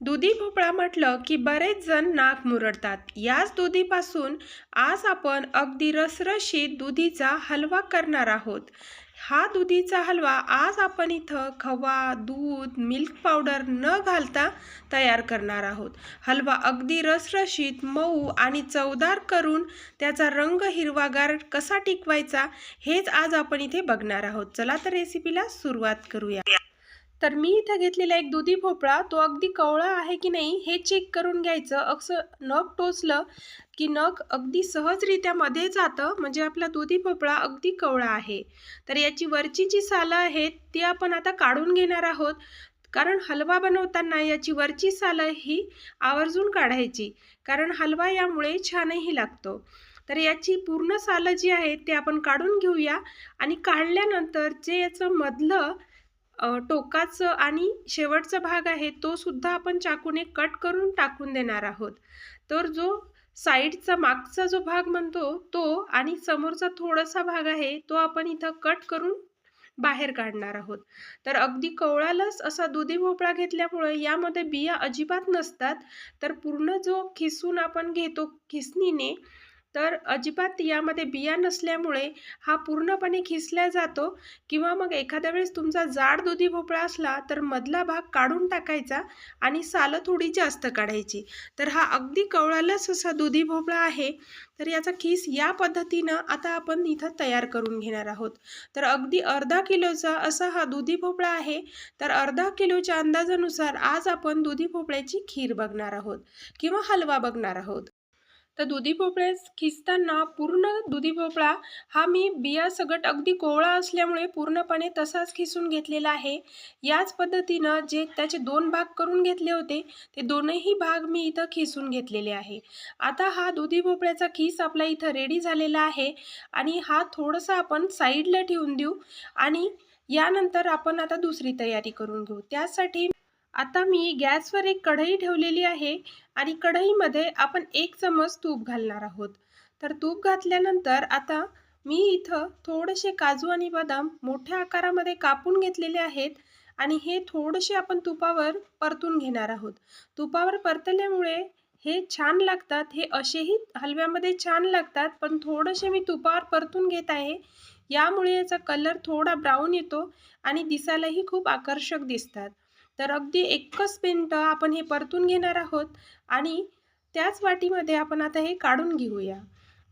दुधी भोपळा म्हटलं की बरेच जण नाक मुरडतात. याच दुधीपासून आज आपण अगदी रसरशीत दुधीचा हलवा करणार आहोत. हा दुधीचा हलवा आज आपण इथं खवा दूध मिल्क पावडर न घालता तयार करणार आहोत. हलवा अगदी रसरशीत मऊ आणि चवदार करून त्याचा रंग हिरवागार कसा टिकवायचा हेच आज आपण इथे बघणार आहोत. चला तर रेसिपीला सुरुवात करूया. तर मी इथं घेतलेला एक दुधी भोपळा तो अगदी कवळा आहे की नाही हे चेक करून घ्यायचं. असं नख टोचलं की नख अगदी सहजरित्या मध्ये जातं म्हणजे आपला दुधी भोपळा अगदी कवळा आहे. तर याची वरची जी सालं आहेत ती आपण आता काढून घेणार आहोत. कारण हलवा बनवताना याची वरची सालं ही आवर्जून काढायची. कारण हलवा यामुळे छानही लागतो. तर याची पूर्ण सालं जी आहेत ते आपण काढून घेऊया. आणि काढल्यानंतर जे याचं मधलं टोकाचं आणि शेवटचा भाग आहे तो सुद्धा आपण चाकूने कट करून टाकून देणार आहोत. तर जो साईडचा मागचा जो भाग म्हणतो तो आणि समोरचा थोडासा भाग आहे तो आपण इथं कट करून बाहेर काढणार आहोत. तर अगदी कवळालाच असा दुधी भोपळा घेतल्यामुळे यामध्ये बिया अजिबात नसतात. तर पूर्ण जो खिसून आपण घेतो खिसणीने तर अजिबात यामध्ये बिया नसल्यामुळे हा पूर्णपणे खिसला जातो किंवा मग एखाद्या वेळेस तुमचा जाड दुधी भोपळा असला तर मधला भाग काढून टाकायचा आणि सालं थोडी जास्त काढायची. तर हा अगदी कवळालाच असा दुधी भोपळा आहे. तर याचा खीस या पद्धतीनं आता आपण इथं तयार करून घेणार आहोत. तर अगदी अर्धा किलोचा असा हा दुधी भोपळा आहे. तर अर्धा किलोच्या अंदाजानुसार आज आपण दुधी भोपळ्याची खीर बघणार आहोत किंवा हलवा बघणार आहोत. तर दुधी भोपळे खिसताना पूर्ण दुधी भोपळा हा मी बिया सगट अगदी कोवळा असल्यामुळे पूर्णपणे तसाच खिसून घेतलेला आहे. याच पद्धतीनं जे त्याचे दोन भाग करून घेतले होते ते दोनही भाग मी इथं खिसून घेतलेले आहे. आता हा दुधी भोपळ्याचा खीस आपला इथं रेडी झालेला आहे आणि हा थोडासा आपण साईडला ठेवून देऊ आणि यानंतर आपण आता दुसरी तयारी करून घेऊ. त्यासाठी आता मी गॅसवर एक कढई ठेवलेली आहे आणि कढईमध्ये आपण एक चमच तूप घालणार आहोत. तर तूप घातल्यानंतर आता मी इथं थोडेसे काजू आणि बदाम मोठ्या आकारामध्ये कापून घेतलेले आहेत आणि हे थोडेसे आपण तुपावर परतून घेणार आहोत. तुपावर परतल्यामुळे हे छान लागतात हे असेही हलव्यामध्ये छान लागतात पण थोडेसे मी तुपावर परतून घेत आहे. यामुळे याचा कलर थोडा ब्राऊन येतो आणि दिसायलाही खूप आकर्षक दिसतात. तर अगदी एकच मिनटं आपण हे परतून घेणार आहोत आणि त्याच वाटीमध्ये आपण आता हे काढून घेऊया.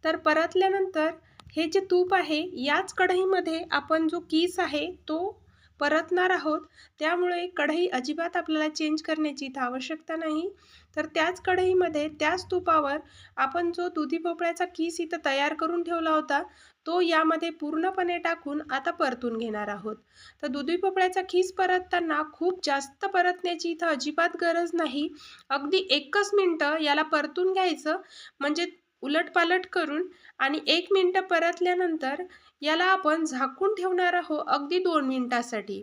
तर परतल्यानंतर हे जे तूप आहे याच कढईमध्ये आपण जो कीस आहे तो परतणार आहोत. त्यामुळे कढई अजिबात आपल्याला चेंज करण्याची इथं आवश्यकता नाही. तर त्याच कढईमध्ये त्याच तुपावर आपण जो दुधी भोपळ्याचा किस इथं तयार करून ठेवला होता तो यामध्ये पूर्णपणे टाकून आता परतून घेणार आहोत. तर दुधी भोपळ्याचा खीस परतताना खूप जास्त परतण्याची इथं अजिबात गरज नाही. अगदी एकच मिनटं याला परतून घ्यायचं. म्हणजे उलटपालट करून आणि एक मिनटं परतल्यानंतर याला आपण झाकून ठेवणार आहोत अगदी दोन मिनिटासाठी.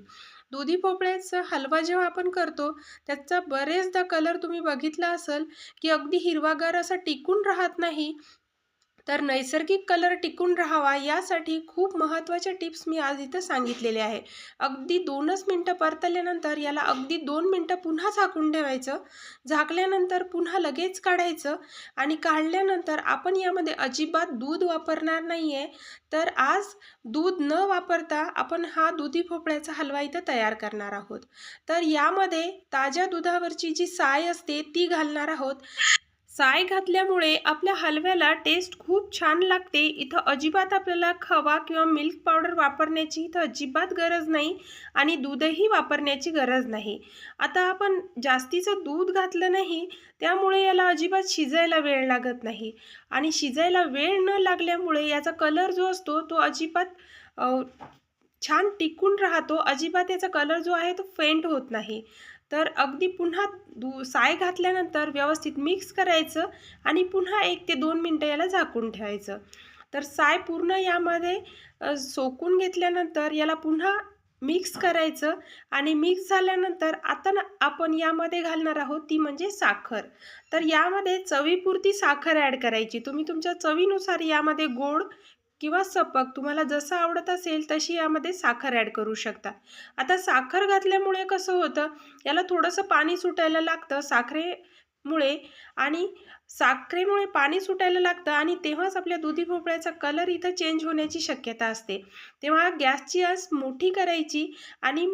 दुधी भोपळ्याचा हलवा जेव्हा आपण करतो त्याचा बरेचदा कलर तुम्ही बघितला असेल की अगदी हिरवागार असा टिकून राहत नाही. तर नैसर्गिक कलर टिकून राहावा यासाठी खूप महत्त्वाच्या टिप्स मी आज इथं सांगितलेले आहे. अगदी दोनच मिनटं परतल्यानंतर याला अगदी दोन मिनटं पुन्हा झाकून ठेवायचं. झाकल्यानंतर पुन्हा लगेच काढायचं आणि काढल्यानंतर आपण यामध्ये अजिबात दूध वापरणार नाही आहे तर आज दूध न वापरता आपण हा दुधी भोपळ्याचा हलवा इथं तयार करणार आहोत. तर यामध्ये ताज्या दुधावरची जी साय असते ती घालणार आहोत. साय घातल्यामुळे आपल्या हलव्याला टेस्ट खूप छान लागते. इथं अजिबात आपल्याला खवा किंवा मिल्क पावडर वापरण्याची इथं अजिबात गरज नाही आणि दूधही वापरण्याची गरज नाही. आता आपण जास्तीचं दूध घातलं नाही त्यामुळे याला अजिबात शिजायला वेळ लागत नाही. आणि शिजायला वेळ न लागल्यामुळे याचा कलर जो असतो तो अजिबात छान टिकून राहतो. अजिबात याचा कलर जो आहे तो फेंट होत नाही. तर अगदी पुन्हा दू साय घातल्यानंतर व्यवस्थित मिक्स करायचं आणि पुन्हा एक ते दोन मिनटं याला झाकून ठेवायचं. तर साय पूर्ण यामध्ये सोकून घेतल्यानंतर याला पुन्हा मिक्स करायचं आणि मिक्स झाल्यानंतर आता ना आपण यामध्ये घालणार आहोत ती म्हणजे साखर. तर यामध्ये चवीपुरती साखर ॲड करायची. तुम्ही तुमच्या चवीनुसार यामध्ये गोड किंवा सपक तुम्हाला जसं आवडत असेल तशी यामध्ये साखर ॲड करू शकता. आता साखर घातल्यामुळे कसं होतं याला थोडंसं पाणी सुटायला लागतं साखरेमुळे आणि साखरेमुळे पाणी सुटायला लागतं आणि तेव्हाच आपल्या दुधी भोपळ्याचा कलर इथं चेंज होण्याची शक्यता असते. तेव्हा गॅसची आस मोठी करायची आणि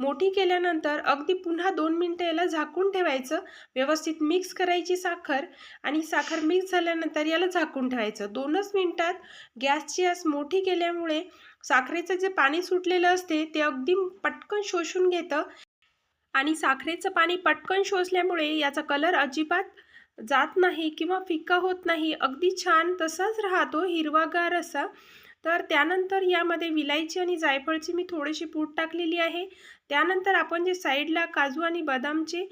मोठी केल्यानंतर अगदी पुन्हा दोन मिनटं याला झाकून ठेवायचं. व्यवस्थित मिक्स करायची साखर आणि साखर मिक्स झाल्यानंतर याला झाकून ठेवायचं. दोनच मिनटात गॅसची आस मोठी केल्यामुळे साखरेचं जे पाणी सुटलेलं असते ते अगदी पटकन शोषून घेतं. आणि साखरेचं पाणी पटकन शोषल्यामुळे याचा कलर अजिबात जात नाही किंवा फिक्का होत नाही. अगदी छान तसाच राहतो हिरवागार असा तर त्यानंतर यामध्ये विलायची आणि जायफळची मी थोडीशी पूड टाकलेली आहे. त्यानंतर आपण जे साईडला काजू आणि बदामचे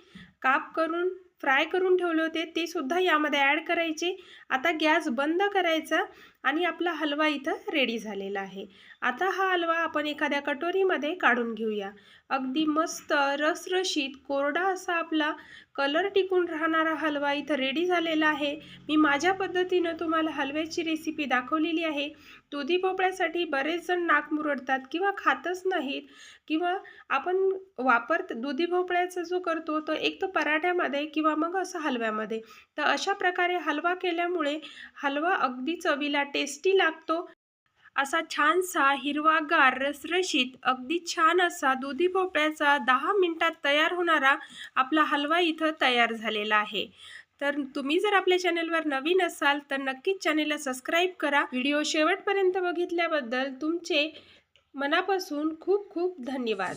काप करून फ्राय करून ठेवले होते ते सुद्धा यामध्ये ॲड करायचे. आता गॅस बंद करायचा. आणि आपला हलवा इथं रेडी झालेला आहे. आता हा हलवा आपण एखाद्या कटोरीमध्ये काढून घेऊया. अगदी मस्त रसरशीत कोरडा असा आपला कलर टिकून राहणारा हलवा इथं रेडी झालेला आहे. मी माझ्या पद्धतीनं तुम्हाला हलव्याची रेसिपी दाखवलेली आहे. दुधी भोपळ्यासाठी बरेच जण नाक मुरडतात किंवा खातच नाहीत किंवा आपण वापर दुधी भोपळ्याचा जो करतो तो एक तर पराठ्यामध्ये किंवा मग असं हलव्यामध्ये. तर अशा प्रकारे हलवा केल्यामुळे हलवा अगदी चवीला टेस्टी लागतो. असा छानसा हिरवागार रसरशीत अगदी छान असा दुधी भोपळ्याचा दहा मिनटात तयार होणारा आपला हलवा इथं तयार झालेला आहे. तर तुम्ही जर आपल्या चॅनलवर नवीन असाल तर नक्कीच चॅनलला सबस्क्राईब करा. व्हिडिओ शेवटपर्यंत बघितल्याबद्दल तुमचे मनापासून खूप खूप धन्यवाद.